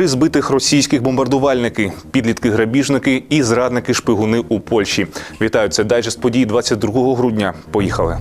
Три збитих російських бомбардувальники, підлітки-грабіжники і зрадники-шпигуни у Польщі. Вітаю, це дайджест подій 22 грудня. Поїхали.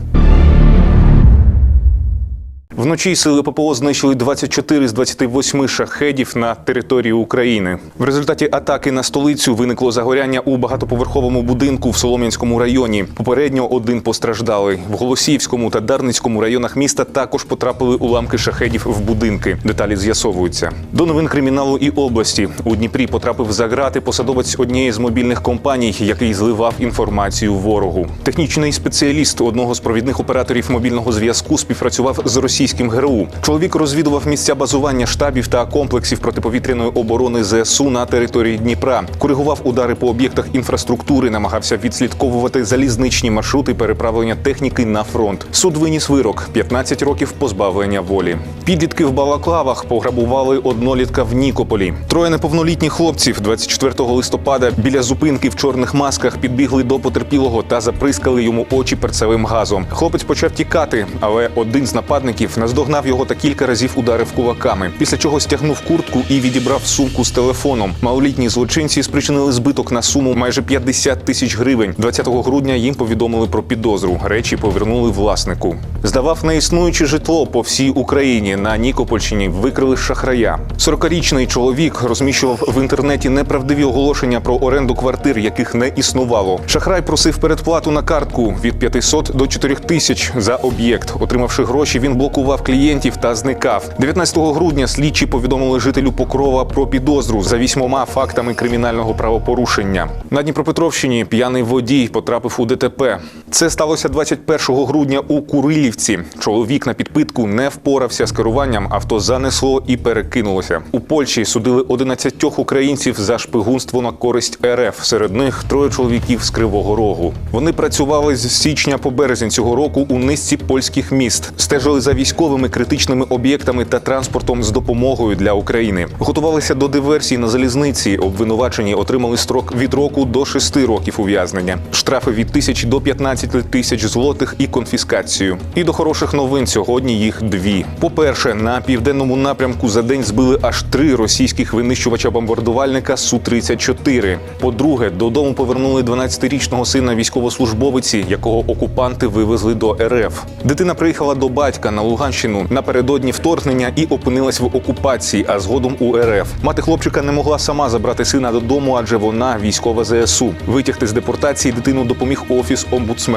Вночі сили ППО знищили 24 з 28 шахедів на території України. В результаті атаки на столицю виникло загоряння у багатоповерховому будинку в Солом'янському районі. Попередньо один постраждалий. В Голосіївському та Дарницькому районах міста також потрапили уламки шахедів в будинки. Деталі з'ясовуються. До новин криміналу і області у Дніпрі потрапив за грати посадовець однієї з мобільних компаній, який зливав інформацію ворогу. Технічний спеціаліст одного з провідних операторів мобільного зв'язку співпрацював з російським ГРУ. Чоловік розвідував місця базування штабів та комплексів протиповітряної оборони ЗСУ на території Дніпра, коригував удари по об'єктах інфраструктури, намагався відслідковувати залізничні маршрути переправлення техніки на фронт. Суд виніс вирок 15 років позбавлення волі. Підлітки в балаклавах пограбували однолітка в Нікополі. Троє неповнолітніх хлопців 24 листопада біля зупинки в чорних масках підбігли до потерпілого та заприскали йому очі перцевим газом. Хлопець почав тікати, але один з нападників наздогнав його та кілька разів ударив кулаками. Після чого стягнув куртку і відібрав сумку з телефоном. Малолітні злочинці спричинили збиток на суму майже 50 тисяч гривень. 20 грудня їм повідомили про підозру. Речі повернули власнику. Здавав неіснуюче житло по всій Україні. На Нікопольщині викрили шахрая. 40-річний чоловік розміщував в інтернеті неправдиві оголошення про оренду квартир, яких не існувало. Шахрай просив передплату на картку від 500 до 4 тисяч за об'єкт. Отримавши гроші, він блокував клієнтів та зникав. 19 грудня слідчі повідомили жителю Покрова про підозру за вісьмома фактами кримінального правопорушення. На Дніпропетровщині п'яний водій потрапив у ДТП. Це сталося 21 грудня у Курилівці. Чоловік на підпитку не впорався з керуванням, авто занесло і перекинулося. У Польщі судили 11 українців за шпигунство на користь РФ. Серед них троє чоловіків з Кривого Рогу. Вони працювали з січня по березень цього року у низці польських міст, стежили за військовими критичними об'єктами та транспортом з допомогою для України. Готувалися до диверсії на залізниці. Обвинувачені отримали строк від року до 6 років ув'язнення, штрафи від тисяч до 15 тисяч злотих і конфіскацію. І до хороших новин сьогодні їх дві. По-перше, на південному напрямку за день збили аж три російських винищувача-бомбардувальника су 34 По-друге, додому повернули 12-річного сина військовослужбовиці, якого окупанти вивезли до РФ. Дитина приїхала до батька на Луганщину напередодні вторгнення і опинилась в окупації, а згодом у РФ. Мати хлопчика не могла сама забрати сина додому, адже вона військова ЗСУ. Витягти з депортації дитину допоміг офіс омбудсмена.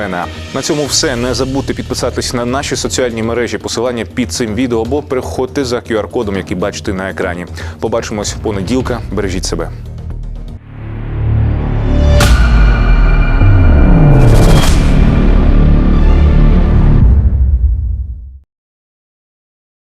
На цьому все. Не забудьте підписатись на наші соціальні мережі. Посилання під цим відео або переходьте за QR-кодом, який бачите на екрані. Побачимось понеділка. Бережіть себе.